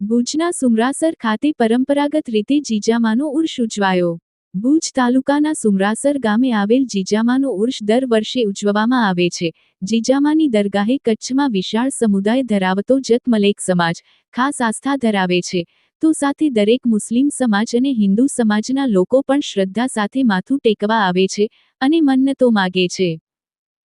ભુજના સુમરાસર ખાતે પરંપરાગત રીતે જીજામાનો ઉર્ષ ઉજવાયો. ભુજ તાલુકાના સુમરાસર ગામે આવેલ જીજામાનો ઉર્ષ દર વર્ષે ઉજવવામાં આવે છે. જીજામાની દરગાહે કચ્છમાં વિશાળ સમુદાય ધરાવતો જત મલેક સમાજ ખાસ આસ્થા ધરાવે છે. તો સાથે દરેક મુસ્લિમ સમાજ અને હિન્દુ સમાજના લોકો પણ શ્રદ્ધા સાથે માથું ટેકવા આવે છે અને મન્નતો માગે છે.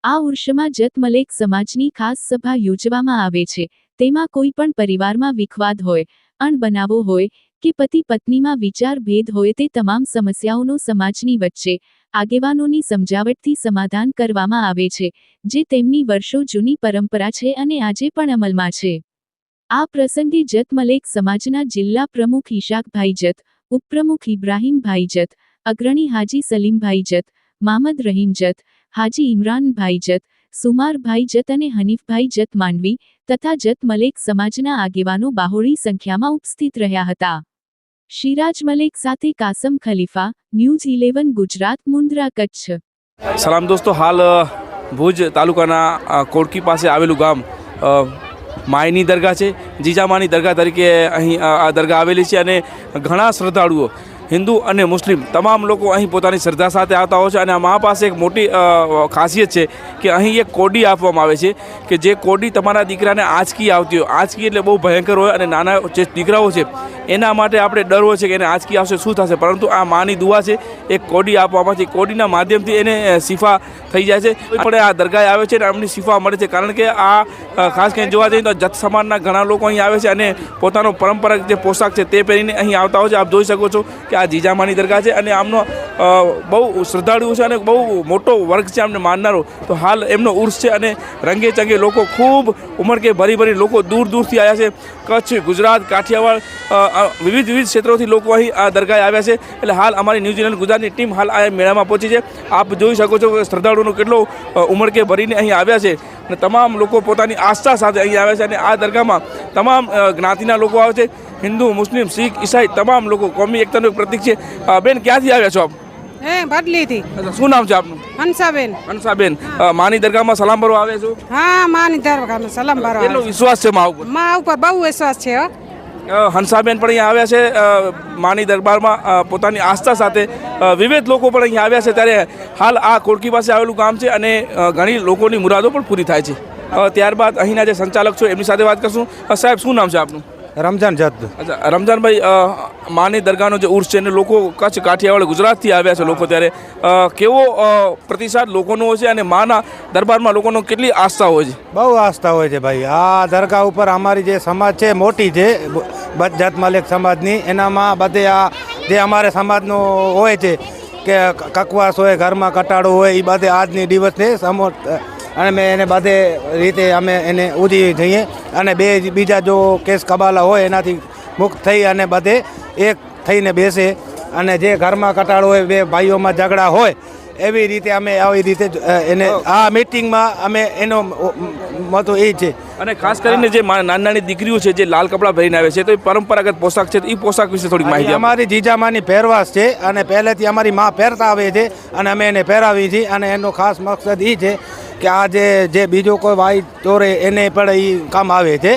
આ ઉર્ષમાં જત મલેક સમાજની ખાસ સભા યોજવામાં આવે છે. તેમાં કોઈ પણ પરિવારમાં વિખવાદ હોય, અણબનાવો હોય કે પતિ પત્નીમાં વિચાર ભેદ હોય તે તમામ સમસ્યાઓનો સમાજની વચ્ચે આગેવાનોની સમજાવટથી સમાધાન કરવામાં આવે છે, જે તેમની વર્ષો જૂની પરંપરા છે અને આજે પણ અમલમાં છે. આ પ્રસંગે જત મલેક સમાજના જિલ્લા પ્રમુખ ઈશાકભાઈ જત, ઉપપ્રમુખ ઇબ્રાહીમભાઈ જત, અગ્રણી હાજી સલીમભાઈ જત, મામદ રહીમ જત, હાજી ઇમરાનભાઈ જત, સુમારભાઈ જત અને હનીફભાઈ જત માંડવી તથા જત મલેક સમાજના આગેવાનો બાહોળી સંખ્યામાં ઉપસ્થિત રહ્યા હતા. શિરાજ મલેક સાથે કાસમ ખલીફા, ન્યૂઝ ઇલેવન, ગુજરાત, મુન્દ્રા, કચ્છ. સલામ દોસ્તો, હાલ, ભુજ તાલુકાના કોડકી પાસે આવેલું ગામ માયની દરગાહ છે જીજામાની દરગાહ તરીકે અહીં આ દરગાહ આવેલી છે અને ઘણા શ્રદ્ધાળુઓ હિન્દુ અને મુસ્લિમ તમામ લોકો અહીં પોતાની શ્રદ્ધા સાથે આવતા હોય છે અને આ મા પાસે એક મોટી ખાસિયત છે કે અહીં એક કોડી આપવામાં આવે છે કે જે કોડી તમારા દીકરાને આંચકી આવતી હોય. આંચકી એટલે બહુ ભયંકર હોય અને નાના જે દીકરાઓ છે, એના માટે આપણે ડર હોય છે કે એને આંચકી આવશે, શું થશે? પરંતુ આ માની દુઆ છે, એક કોડી આપવામાં છે કોડીના માધ્યમથી એને શિફા થઈ જાય છે. પણ આ દરગાહે આવે છે અને એમની શિફા મળે છે. કારણ કે આ ખાસ કરીને જોવા જઈએ તો જત સમાજના ઘણા લોકો અહીં આવે છે અને પોતાનો પરંપરાગત જે પોશાક છે તે પહેરીને અહીં આવતા હોય છે. આપ જોઈ શકો છો કે આ જીજામાની દરગાહ છે અને આમનો બહુ શ્રદ્ધાળુ છે અને બહુ મોટો વર્ગ છે આમને માનનારો. તો હાલ એમનો ઉર્સ છે અને રંગે ચંગે લોકો ખૂબ ઉમળકે ભરી ભરી લોકો દૂર દૂરથી આવ્યા છે. કચ્છ, ગુજરાત, કાઠિયાવાડ વિવિધ વિવિધ ક્ષેત્રોથી લોકો અહીં આ દરગાહે આવ્યા છે. એટલે હાલ અમારી ન્યૂઝીલેન્ડ ગુજરાતની ટીમ હાલ આ મેળામાં પહોંચી છે. આપ જોઈ શકો છો કે શ્રદ્ધાળુઓનો કેટલો ઉમળકે ભરીને અહીં આવ્યા છે. અને તમામ લોકો પોતાની આસ્થા સાથે અહીં આવ્યા છે અને આ દરગાહમાં તમામ જ્ઞાતિના લોકો આવે છે. હિન્દુ, મુસ્લિમ, શીખ, ઈસાઈ, તમામ લોકો, કોમી, એકતાનું એક પ્રતીક છે. બેન ક્યાંથી આવ્યા છો આપ? હે અચ્છા, શું નામ છે આપનું? હંસાબેન. હંસાબેન. માની દરગાહમાં સલામ ભરવા આવે છો? હા માની દરગાહમાં સલામ કેટલો ભરવા વિશ્વાસ છે મા ઉપર? માં ઉપર બહુ વિશ્વાસ છે હો. હંસાબેન પણ અહીંયા આવ્યા છે. માની દરબારમાં પોતાની આસ્થા સાથે વિવિધ લોકો પણ અહીંયા આવ્યા છે. ત્યારે હાલ આ કોડકી પાસે આવેલું ગામ છે અને ઘણી લોકોની મુરાદો પણ પૂરી થાય છે. ત્યારબાદ અહીંના જે સંચાલક છો એમની સાથે વાત કરશું. સાહેબ શું નામ છે આપનું? રમજાન જદ અચ્છા રમજાનભાઈ માની દરગાહનો જે ઉર્સ છે એને લોકો કચ્છ કાઠિયાવાડ ગુજરાતથી આવ્યા છે લોકો ત્યારે. કેવો પ્રતિસાદ લોકોનો હોય છે અને માના દરબારમાં લોકોનો કેટલી આસ્થા હોય છે? બહુ આસ્થા હોય છે ભાઈ. આ દરગાહ ઉપર અમારી જે સમાજ છે મોટી છે જાત માલિક સમાજની એનામાં બધે આ જે અમારે સમાજનો હોય છે કે કકવાસ હોય ઘરમાં કટાડો હોય એ બધે આજની દિવસને સમો અને મેં એને બધે રીતે અમે એને ઉધી જઈએ અને બે બીજા જો કેસ કબાલા હોય એનાથી મુક્ત થઈ અને બધે એક થઈને બેસે અને જે ઘરમાં કટાળો હોય બે ભાઈઓમાં ઝઘડા હોય એવી રીતે અમે આવી રીતે એને આ મિટિંગમાં અમે એનો મહત્વ એ છે અને ખાસ કરીને જે નાની નાની દીકરીઓ છે જે લાલ કપડાં પહેરીને આવે છે તો એ પરંપરાગત પોશાક છે તો એ પોશાક વિશે થોડી માહિતી. અમારી જીજામાની પહેરવાશ છે અને પહેલેથી અમારી માં પહેરતા આવે છે અને અમે એને પહેરાવી છીએ અને એનો ખાસ મકસદ એ છે કે આ જે જે બીજો કોઈ ભાઈ ચોરે એને પણ એ કામ આવે છે.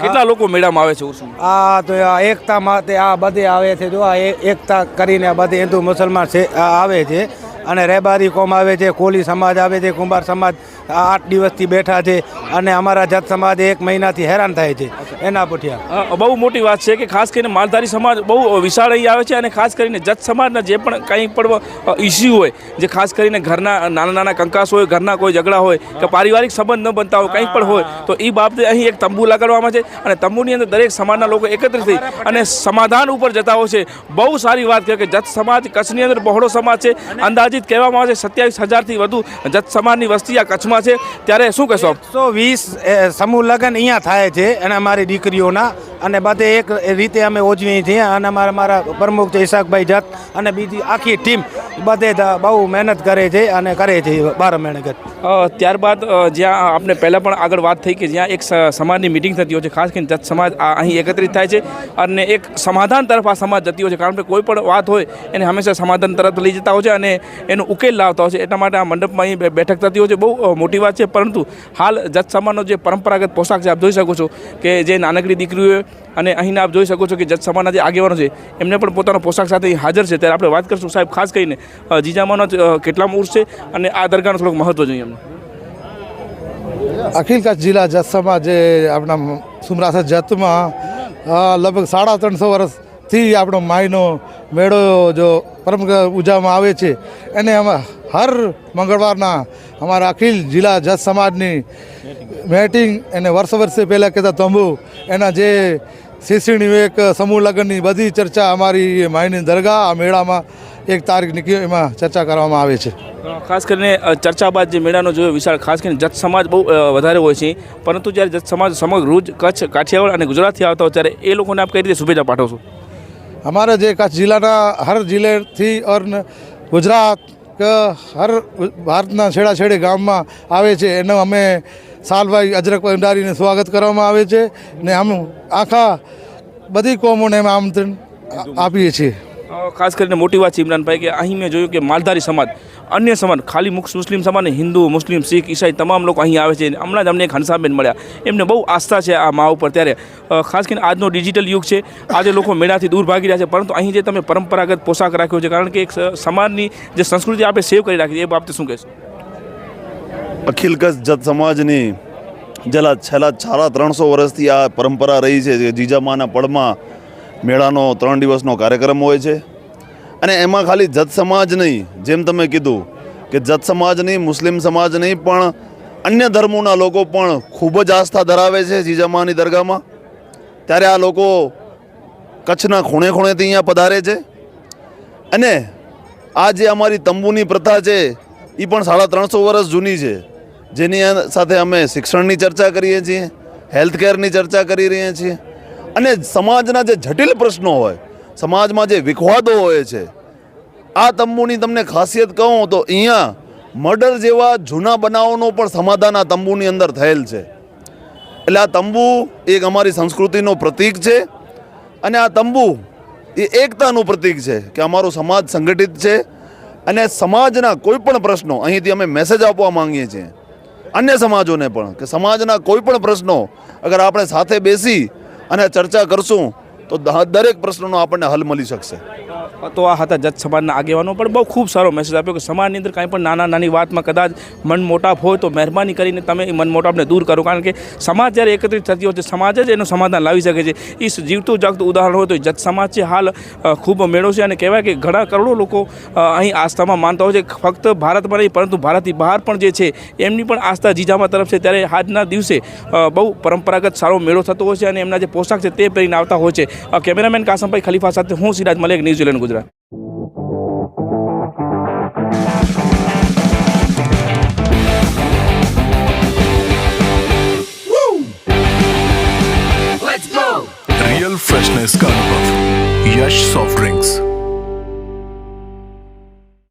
કેટલા લોકો મેળામાં આવે છે ઉર્સમાં? આ તો આ એકતા માટે આ બધે આવે છે જો આ એકતા કરીને આ બધે હિન્દુ મુસલમાન આવે છે. અને રેબારી કોમ આવે છે કોલી સમાજ આવે છે કુંભાર સમાજ. આ આઠ દિવસથી બેઠા છે અને અમારા જત સમાજ એક મહિનાથી હેરાન થાય છે. એના પૂઠિયા. બહુ મોટી વાત છે કે ખાસ કરીને માલધારી સમાજ બહુ વિશાળ અહીં આવે છે અને ખાસ કરીને જત સમાજના જે પણ કંઈ પણ ઇસ્યુ હોય જે ખાસ કરીને ઘરના નાના નાના કંકાસ હોય ઘરના કોઈ ઝઘડા હોય કે પારિવારિક સંબંધ ન બનતા હોય કંઈ પણ હોય તો એ બાબતે અહીં એક તંબુ લગાડવામાં છે અને તંબુની અંદર દરેક સમાજના લોકો એકત્રિત થઈ અને સમાધાન ઉપર જતા હોય છે. બહુ સારી વાત છે કે જત સમાજ કચ્છની અંદર બહોળો સમાજ છે. અંદાજિત કહેવામાં આવે છે સત્યાવીસ હજારથી વધુ જત સમાજની વસ્તી આ કચ્છમાં ઉત્સાહ છે ત્યારે શું કહેશો એકસો વીસ સમૂહ લગ્ન અહીંયા થાય છે અને અમારી દીકરીઓના. અને બધે એક રીતે અમે ઓજવીએ છીએ અને અમારા મારા પ્રમુખ છે ઈશાકભાઈ જત અને બીજી આખી ટીમ બધે બહુ મહેનત કરે છે અને કરે છે બાર મહિને અ, ત્યારબાદ જ્યાં આપણે પહેલાં પણ આગળ વાત થઈ કે જ્યાં એક સમાજની મિટિંગ થતી હોય છે ખાસ કરીને જત સમાજ આ અહીં એકત્રિત થાય છે અને એક સમાધાન તરફ આ સમાજ જતી હોય છે કારણ કે કોઈ પણ વાત હોય એને હંમેશા સમાધાન તરફ લઈ જતા હોય છે અને એનો ઉકેલ લાવતા હોય છે એટલા માટે આ મંડપમાં અહીં બેઠક થતી હોય છે બહુ અ, મોટી વાત છે, પરંતુ હાલ જત સમાજનો જે પરંપરાગત પોશાક છે, આપ જોઈ શકો છો કે જે નાનકડી દીકરીઓ અને અહીંના આપ જોઈ શકો છો કે જત સમાજના જે આગેવાનો છે, એમને પણ પોતાનો પોશાક સાથે હાજર છે. ત્યારે આપણે વાત કરશું સાહેબ, ખાસ કરીને જીજામાનો કેટલામાં ઉર્સ છે અને આ દરગાહનું થોડુંક મહત્વ જોઈએ એમને અખિલ કચ્છ જિલ્લા જત સમાજ આપણા સુમરાસર જતમાં લગભગ સાડા ત્રણસો વર્ષથી આપણો માયનો મેળો જો પરમ ઉજવવામાં આવે છે. એને અમે હર મંગળવારના અમારા અખિલ જિલ્લા જજ સમાજની મેટિંગ અને વર્ષ વર્ષે પહેલાં કહેતા તંબુ એના જે શિશી નિવેક સમૂહ લગ્નની બધી ચર્ચા અમારી માયની દરગાહ આ મેળામાં એક તારીખ નીકળી એમાં ચર્ચા કરવામાં આવે છે. ખાસ કરીને ચર્ચા બાદ જે મેળાનો જોયો વિશાળ ખાસ કરીને જત સમાજ બહુ વધારે હોય છે. પરંતુ જ્યારે જત સમાજ સમગ્ર કચ્છ કાઠિયાવાડ અને ગુજરાતથી આવતા હોય ત્યારે એ લોકોને આપ કઈ રીતે શુભેચ્છા પાઠવશો અમારા જે કચ્છ જિલ્લાના હર જિલ્લેથી અર્ન ગુજરાત કે હર ભારતના છેડા છેડે ગામમાં આવે છે એનો અમે સાલભાઈ અજરક ભંડારીને સ્વાગત કરવામાં આવે છે ને આમ આખા બધી કોમોને અમે આમંત્રણ આપીએ છીએ. ખાસ કરીને મોટી વાત છે ઇમરાનભાઈ, કે અહીં મેં જોયું કે માલધારી સમાજ અન્ય સમાજ ખાલી મુખ મુસ્લિમ સમાજ હિન્દુ, મુસ્લિમ, શીખ, ઈસાઈ તમામ લોકો અહીં આવે છે. હમણાં જ અમને એક હંસાબેન મળ્યા. એમને બહુ આસ્થા છે આ મા ઉપર ત્યારે. ખાસ કરીને આજનો ડિજિટલ યુગ છે. આજે લોકો મેળાથી દૂર ભાગી રહ્યા છે. પરંતુ અહીં જે તમે પરંપરાગત પોશાક રાખ્યો છે, કારણ કે એક સમાજની જે સંસ્કૃતિ આપણે સેવ કરી રાખી એ બાબતે શું કહેશો? અખિલ કચ્છ જત સમાજની જેલા છેલ્લા સાડા ત્રણસો વર્ષથી આ પરંપરા રહી છે જીજામાના પળમાં મેળાનો ત્રણ દિવસનો કાર્યક્રમ હોય છે. અને એમાં ખાલી જત સમાજ નહીં, જેમ તમે કીધું કે જત સમાજ નહીં, મુસ્લિમ સમાજ નહીં, પણ અન્ય ધર્મોના લોકો પણ ખૂબ જ આસ્થા ધરાવે છે જીજામાની દરગાહમાં. ત્યારે આ લોકો કચ્છના ખૂણે ખૂણેથી અહીંયા પધારે છે. અને આ જે અમારી તંબુની પ્રથા છે એ પણ સાડા ત્રણસો વર્ષ જૂની છે. જેની સાથે અમે શિક્ષણની ચર્ચા કરીએ છીએ હેલ્થ કેરની ચર્ચા કરી રહ્યા છીએ. અને સમાજના જે જટિલ પ્રશ્નો હોય સમાજમાં જે વિખવાદો હોય છે, આ તંબુની તમને ખાસિયત કહું તો અહીંયા મર્ડર જેવા જૂના બનાવોનો પણ સમાધાન આ તંબુની અંદર થયેલ છે. એટલે આ તંબુ એક અમારી સંસ્કૃતિનો પ્રતીક છે અને આ તંબુ એ એકતાનું પ્રતીક છે કે અમારો સમાજ સંગઠિત છે અને સમાજના કોઈ પણ પ્રશ્નો, અહીંથી અમે મેસેજ આપવા માંગીએ છીએ. અન્ય સમાજોને પણ કે સમાજના કોઈ પણ પ્રશ્નો અગર આપણે સાથે બેસી અને ચર્ચા કરશું તો દરેક પ્રશ્નોનો આપણને હલ મળી શકશે. તો આ હતા જત સમાજના આગેવાનો. પણ બહુ ખૂબ સારો મેસેજ આપ્યો કે સમાજની અંદર કાંઈ પણ નાના નાની વાતમાં કદાચ મન મોટાપ હોય તો મહેરબાની કરીને તમે એ મન મોટાપને દૂર કરો. કારણ કે સમાજ જ્યારે એકત્રિત થતી હોય છે, સમાજ જ એનું સમાધાન લાવી શકે છે. એ જીવતું જાગતું ઉદાહરણ હોય તો જત સમાજ છે, હાલ ખૂબ મેળો છે અને કહેવાય કે ઘણા કરોડો લોકો અહીં આસ્થામાં માનતા હોય છે. ફક્ત ભારતમાં નહીં, પરંતુ ભારતની બહાર પણ જે છે, એમની પણ આસ્થા જીજામાં તરફ છે. ત્યારે આજના દિવસે બહુ પરંપરાગત સારો મેળો થતો હોય છે અને એમના જે પોશાક છે તે પહેરીને આવતા હોય છે. કેમેરામેન કાસમભાઈ ખલીફા સાથે હું સિરાજ મલેક ન્યૂઝીલેન્ડ ગુજરાત